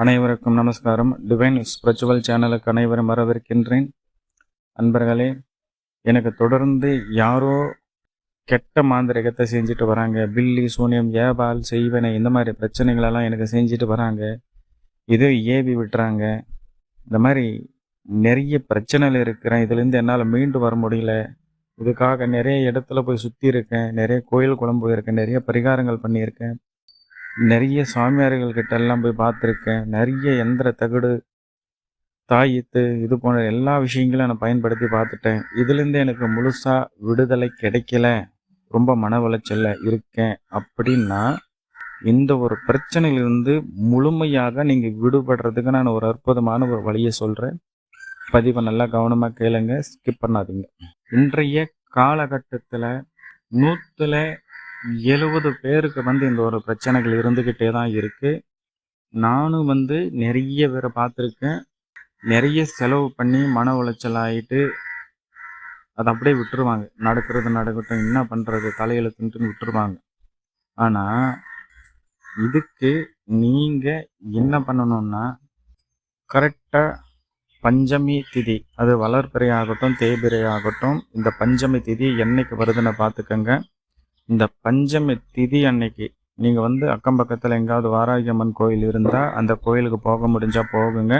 அனைவருக்கும் நமஸ்காரம். Divine spiritual சேனலுக்கு அனைவரும் வரவிருக்கின்றேன் அன்பர்களே எனக்கு தொடர்ந்து யாரோ கெட்ட மாந்திரிகத்தை செஞ்சுட்டு வராங்க. பில்லி சூனியம் ஏபால் செய்வனை இந்த மாதிரி பிரச்சனைகளெல்லாம் எனக்கு செஞ்சுட்டு வராங்க. இது ஏவி விட்டுறாங்க. இந்த மாதிரி நிறைய பிரச்சனைகள் இருக்கிறேன். இதுலேருந்து என்னால் மீண்டு வர முடியல. இதுக்காக நிறைய இடத்துல போய் சுற்றி இருக்கேன் நிறைய கோயில் குளம் போயிருக்கேன். நிறைய பரிகாரங்கள் பண்ணியிருக்கேன். நிறைய சாமியார்கள் கிட்ட எல்லாம் போய் பார்த்துருக்கேன். நிறைய எந்திர தகடு தாயத்து இது போன்ற எல்லா விஷயங்களும் நான் பயன்படுத்தி பார்த்துட்டேன். இதுலேருந்து எனக்கு முழுசாக விடுதலை கிடைக்கல. ரொம்ப மன உளைச்சல்ல இருக்கேன். அப்படின்னா இந்த ஒரு பிரச்சனையிலிருந்து முழுமையாக நீங்கள் விடுபடுறதுக்கு நான் ஒரு அற்புதமான ஒரு வழியை சொல்கிறேன் பதிவை நல்லா கவனமாக கேளுங்க. ஸ்கிப் பண்ணாதீங்க. இன்றைய காலகட்டத்தில் நூற்றுல எழுபது பேருக்கு வந்து இந்த ஒரு பிரச்சனைகள் இருந்துக்கிட்டே தான் இருக்குது நானும் வந்து நிறைய பேரை பார்த்துருக்கேன். நிறைய செலவு பண்ணி மன உளைச்சல் ஆகிட்டு அதை அப்படியே விட்டுருவாங்க. நடக்கிறது நடக்கட்டும் என்ன பண்ணுறது தலையெழுத்துன்ட்டுன்னு விட்டுருவாங்க. ஆனால் இதுக்கு நீங்கள் என்ன பண்ணணும்னா கரெக்டாக பஞ்சமி திதி அது வளர்பிறை ஆகட்டும் தேய்பிறை ஆகட்டும் இந்த பஞ்சமி திதி என்னைக்கு வருதுன்னு பார்த்துக்கங்க. இந்த பஞ்சமி திதி அன்னைக்கு நீங்கள் வந்து அக்கம் பக்கத்தில் எங்காவது வாராகியம்மன் கோயில் இருந்தால் அந்த கோயிலுக்கு போக முடிஞ்சால் போகுங்க.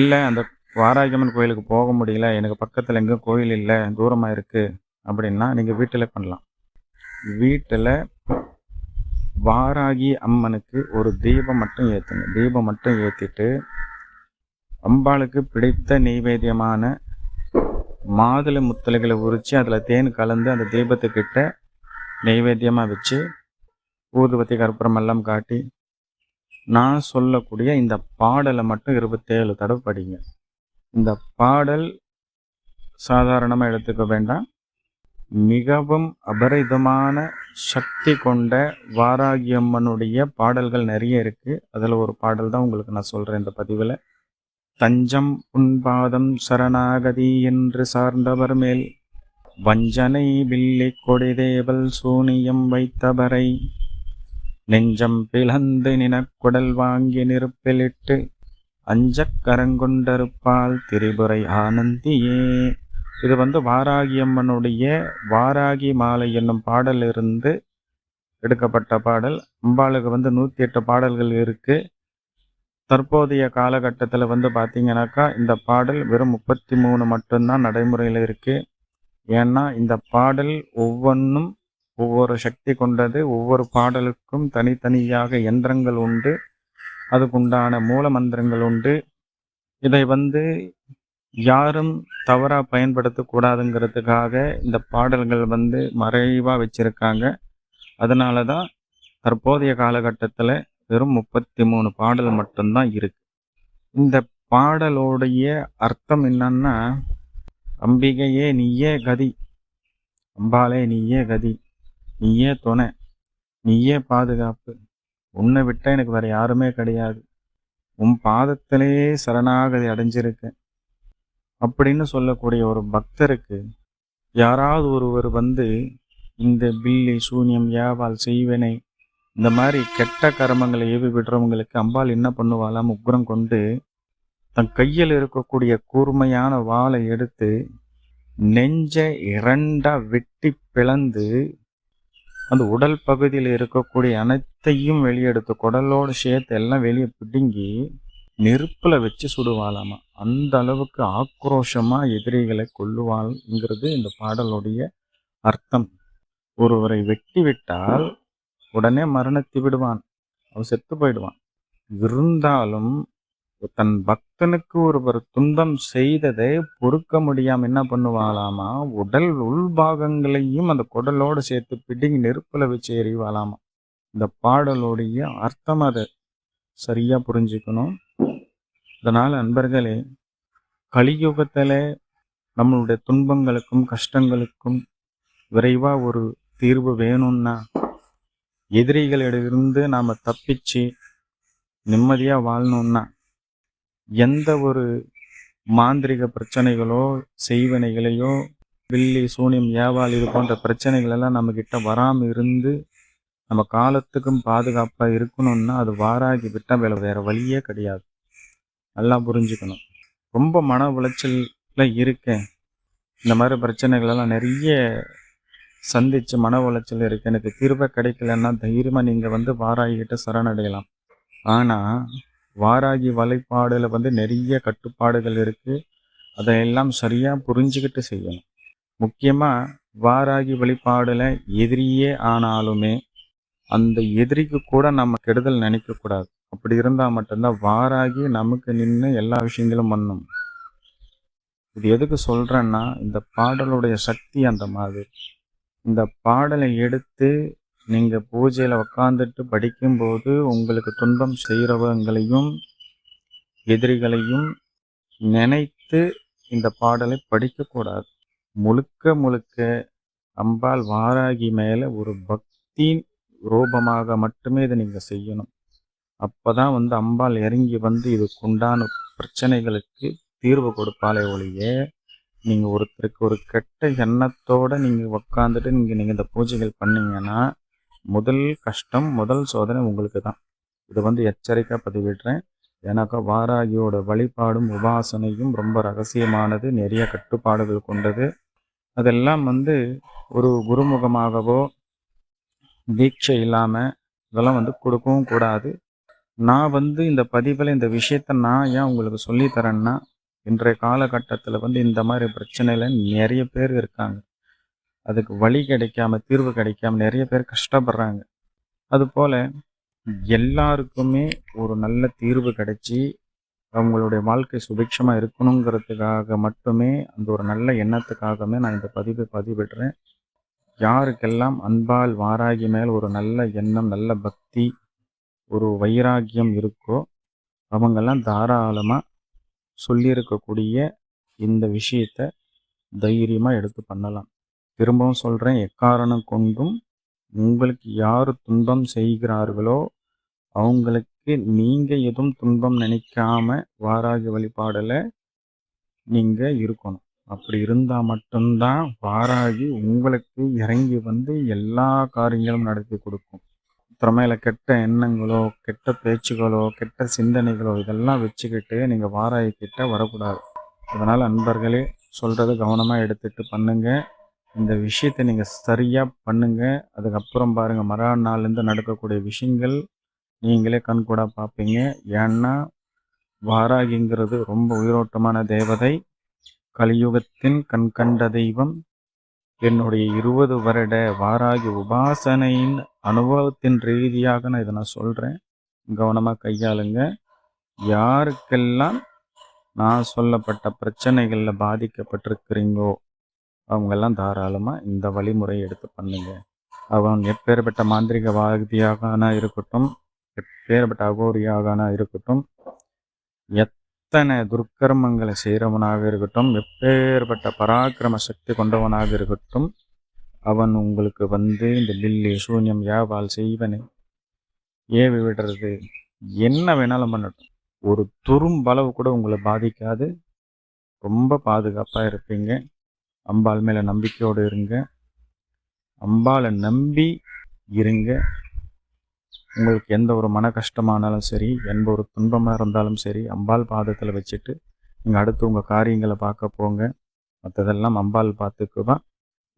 இல்லை அந்த வாராகியம்மன் கோயிலுக்கு போக முடியல எனக்கு பக்கத்தில் எங்கே கோயில் இல்லை தூரமாக இருக்குது அப்படின்னா நீங்கள் வீட்டில் பண்ணலாம். வீட்டில் வாராகி அம்மனுக்கு ஒரு தீபம் மட்டும் ஏற்றுங்க தீபம் மட்டும் ஏற்றிட்டு அம்பாளுக்கு பிடித்த நெய்வேத்தியமான மாதுளை முத்தலைகளை உரித்து அதில் தேன் கலந்து அந்த தீபத்துக்கிட்ட நெய்வேத்தியமாக வச்சு ஊதுபத்தி கற்பூரம் எல்லாம் காட்டி நான் சொல்லக்கூடிய இந்த பாடலை மட்டும் இருபத்தேழு தடவை படிங்க. இந்த பாடல் சாதாரணமாக எடுத்துக்க வேண்டாம். மிகவும் அபரிதமான சக்தி கொண்ட வாராகியம்மனுடைய பாடல்கள் நிறைய இருக்குது அதில் ஒரு பாடல் தான் உங்களுக்கு நான் சொல்கிறேன் இந்த பதிவில். தஞ்சம் உன்பாதம் சரணாகதி என்று சார்ந்தவர் மேல் வஞ்சனை வில்லி கொடிதேவல் சூனியம் வைத்தவரை நெஞ்சம் பிளந்து நினக்குடல் வாங்கி நெருப்பிலிட்டு அஞ்சக் கரங்கொண்டருப்பால் திரிபுரை ஆனந்தியே. இது வந்து வாராகியம்மனுடைய வாராகி மாலை என்னும் பாடலிருந்து எடுக்கப்பட்ட பாடல். அம்பாளுக்கு வந்து நூற்றி எட்டு பாடல்கள் இருக்குது தற்போதைய காலகட்டத்தில் வந்து பார்த்தீங்கன்னாக்கா இந்த பாடல் வெறும் முப்பத்தி மூணு மட்டும்தான் நடைமுறையில் இருக்குது ஏன்னா இந்த பாடல் ஒவ்வொன்றும் ஒவ்வொரு சக்தி கொண்டது ஒவ்வொரு பாடலுக்கும் தனித்தனியாக யந்திரங்கள் உண்டு அதுக்குண்டான மூல மந்திரங்கள் உண்டு. இதை வந்து யாரும் தவறாக பயன்படுத்தக்கூடாதுங்கிறதுக்காக இந்த பாடல்கள் வந்து மறைவாக வச்சுருக்காங்க. அதனால தான் தற்போதைய காலகட்டத்தில் வெறும் முப்பத்தி மூணு பாடல் மட்டும்தான் இருக்கு. இந்த பாடலோடைய அர்த்தம் என்னன்னா அம்பிகையே நீயே கதி. அம்பாலே நீயே கதி. நீயே துணை நீயே பாதுகாப்பு. உன்னை விட்டால் எனக்கு வேறு யாருமே கிடையாது. உன் பாதத்திலே சரணாகதி அடைஞ்சிருக்கேன் அப்படின்னு சொல்லக்கூடிய ஒரு பக்தருக்கு யாராவது ஒருவர் வந்து இந்த பில்லி சூன்யம் யாவால் செய்வனை. இந்த மாதிரி கெட்ட கர்மங்களை ஏவி விடுறவங்களுக்கு அம்பாள் என்ன பண்ணுவாளாம் உக்ரம் கொண்டு தன் கையில் இருக்கக்கூடிய கூர்மையான வாளை எடுத்து நெஞ்ச இரண்டா வெட்டி பிளந்து அந்த உடல் பகுதியில் இருக்கக்கூடிய அனைத்தையும் வெளியெடுத்து குடலோடு சேர்த்து எல்லாம் வெளியே பிடுங்கி நெருப்பில் வச்சு சுடுவாளாமா. அந்த அளவுக்கு ஆக்ரோஷமாக எதிரிகளை கொல்லுவாள்ங்கிறது இந்த பாடலுடைய அர்த்தம். ஒருவரை வெட்டி விட்டால் உடனே மரணத்தை விடுவான் அவன் செத்து போயிடுவான். இருந்தாலும் தன் பக்தனுக்கு ஒருவர் துன்பம் செய்ததை பொறுக்க முடியாம என்ன பண்ணுவாளாமா? உடல் உள்பாகங்களையும் அந்த குடலோடு சேர்த்து பிடிங்கி நெருப்புல வச்சு எறிவாளாமா? இந்த பாடலுடைய அர்த்தம் அதை. சரியா புரிஞ்சுக்கணும். அதனால் அன்பர்களே கலியுகத்தில் நம்மளுடைய துன்பங்களுக்கும் கஷ்டங்களுக்கும் விரைவாக ஒரு தீர்வு வேணும்னா எதிரிகளிடமிருந்து நாம் தப்பிச்சு நிம்மதியாக வாழணும்னா எந்த ஒரு மாந்திரிக பிரச்சனைகளோ செய்வனைகளையோ வில்லி சூனியம் ஏவாள் இது போன்ற பிரச்சனைகள் எல்லாம் நம்மக்கிட்ட வராமல் இருந்து நம்ம காலத்துக்கும் பாதுகாப்பாக இருக்கணும்னா அது வாராகி விட்டால் வேலை வேறு வழியே கிடையாது. நல்லா புரிஞ்சுக்கணும். ரொம்ப மன உளைச்சலில் இருக்கேன். இந்த மாதிரி பிரச்சனைகளெல்லாம் நிறைய சந்தித்து மன உளைச்சல் இருக்குது எனக்கு தீர்வை கிடைக்கலன்னா தைரியமாக நீங்கள் வந்து வாராகிக்கிட்ட சரணடையலாம். ஆனால் வாராகி வழிபாடில் வந்து நிறைய கட்டுப்பாடுகள் இருக்குது அதையெல்லாம் சரியாக புரிஞ்சுக்கிட்டு செய்யணும். முக்கியமாக வாராகி வழிபாடில் எதிரியே ஆனாலுமே அந்த எதிரிக்கு கூட நம்ம கெடுதல் நினைக்கக்கூடாது அப்படி இருந்தால் மட்டும்தான் வாராகி நமக்கு நின்று எல்லா விஷயங்களும் பண்ணும். இது எதுக்கு சொல்கிறேன்னா இந்த பாடலுடைய சக்தி அந்த மாதிரி. இந்த பாடலை எடுத்து நீங்கள் பூஜையில் உக்காந்துட்டு படிக்கும்போது உங்களுக்கு துன்பம் செய்கிறவங்களையும் எதிரிகளையும் நினைத்து இந்த பாடலை படிக்கக்கூடாது. முழுக்க முழுக்க அம்பாள் வாராகி மேலே ஒரு பக்தியின் ரூபமாக மட்டுமே இதை நீங்கள் செய்யணும். அப்போ தான் வந்து அம்பாள் இறங்கி வந்து இதுக்குண்டான பிரச்சனைகளுக்கு தீர்வு கொடுப்பாலே ஒழிய நீங்கள் ஒருத்தருக்கு ஒரு கெட்ட எண்ணத்தோடு நீங்கள் உக்காந்துட்டு நீங்கள் நீங்கள் இந்த பூஜைகள் பண்ணீங்கன்னா முதல் கஷ்டம் முதல் சோதனை உங்களுக்கு தான் இதை வந்து எச்சரிக்கை பதிவிடுறேன். ஏன்னாக்கா வாராகியோட வழிபாடும் உபாசனையும் ரொம்ப ரகசியமானது நிறைய கட்டுப்பாடுகள் கொண்டது. அதெல்லாம் வந்து ஒரு குருமுகமாகவோ தீட்சை இல்லாமல் இதெல்லாம் வந்து கொடுக்கவும் கூடாது. நான் வந்து இந்த பதிவில் இந்த விஷயத்த நான் ஏன் உங்களுக்கு சொல்லித்தரேன்னா இன்றைய காலகட்டத்தில் வந்து இந்த மாதிரி பிரச்சனையில் நிறைய பேர் இருக்காங்க. அதுக்கு வழி கிடைக்காம தீர்வு கிடைக்காம நிறைய பேர் கஷ்டப்படுறாங்க. அதுபோல் எல்லாருக்குமே ஒரு நல்ல தீர்வு கிடைச்சி அவங்களுடைய வாழ்க்கை சுபிக்ஷமாக இருக்கணுங்கிறதுக்காக மட்டுமே அந்த ஒரு நல்ல எண்ணத்துக்காகவே நான் இந்த பதிவை பதிவிடுறேன். யாருக்கெல்லாம் அன்பால் வாராகி மேல் ஒரு நல்ல எண்ணம் நல்ல பக்தி ஒரு வைராக்கியம் இருக்கோ அவங்கெல்லாம் தாராளமாக சொல்லியிருக்கக்கூடிய இந்த விஷயத்த தைரியமாக எடுத்து பண்ணலாம். திரும்பவும் சொல்கிறேன் எக்காரணம் கொண்டும் உங்களுக்கு யார் துன்பம் செய்கிறார்களோ அவங்களுக்கு நீங்கள் எதுவும் துன்பம் நினைக்காம வாராகி வழிபாடில் நீங்கள் இருக்கணும். அப்படி இருந்தால் மட்டும்தான் வாராகி உங்களுக்கு இறங்கி வந்து எல்லா காரியங்களும் நடத்தி கொடுக்கும். திறமையில கெட்ட எண்ணங்களோ கெட்ட பேச்சுகளோ கெட்ட சிந்தனைகளோ இதெல்லாம் வச்சுக்கிட்டு நீங்கள் வாராகி கிட்ட வரக்கூடாது. அதனால் அன்பர்களே சொல்கிறத கவனமாக எடுத்துகிட்டு பண்ணுங்கள் இந்த விஷயத்தை நீங்கள் சரியாக பண்ணுங்கள் அதுக்கப்புறம் பாருங்கள் மறுநாள் நாள்லேருந்து நடக்கக்கூடிய விஷயங்கள் நீங்களே கண்கூட பார்ப்பீங்க. ஏன்னா வாராகிங்கிறது ரொம்ப உயிரோட்டமான தேவதை. கலியுகத்தின் கண்கண்ட தெய்வம். என்னுடைய இருபது வருட வாராகி உபாசனையின் அனுபவத்தின் ரீதியாக நான் இதை நான் சொல்கிறேன் கவனமாக கையாளுங்க. யாருக்கெல்லாம் நான் சொல்லப்பட்ட பிரச்சனைகளில் பாதிக்கப்பட்டிருக்கிறீங்களோ அவங்கெல்லாம் தாராளமாக இந்த வழிமுறை எடுத்து பண்ணுங்க. அவன் எப்பேற்பட்ட மாந்திரிகவாதியாக இருக்கட்டும் எப்பேற்பட்ட அகோரியாக இருக்கட்டும் எத்தனை துர்க்கர்மங்களை செய்கிறவனாக இருக்கட்டும் எப்பேற்பட்ட பராக்கிரம சக்தி கொண்டவனாக இருக்கட்டும் அவன் உங்களுக்கு வந்து இந்த பில்லி சூன்யம் யாவால் செய்வனை ஏவி விடுறது என்ன வேணாலும் பண்ணட்டும். ஒரு துரும்பளவு கூட உங்களை பாதிக்காது. ரொம்ப பாதுகாப்பாக இருப்பீங்க. அம்பாள் மேலே நம்பிக்கையோடு இருங்க. அம்பாளை நம்பி இருங்க. உங்களுக்கு எந்த ஒரு மன கஷ்டமானாலும் சரி எந்த ஒரு துன்பமாக இருந்தாலும் சரி அம்பாள் பாதத்தில் வச்சுட்டு நீங்கள் அடுத்து உங்கள் காரியங்களை பார்க்க போங்க. மற்றதெல்லாம் அம்பாள் பார்த்துக்குவான்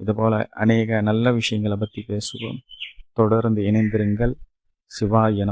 இதுபோல் அநேக நல்ல விஷயங்களை பற்றி பேசுவோம். தொடர்ந்து இணைந்திருங்கள். சிவாய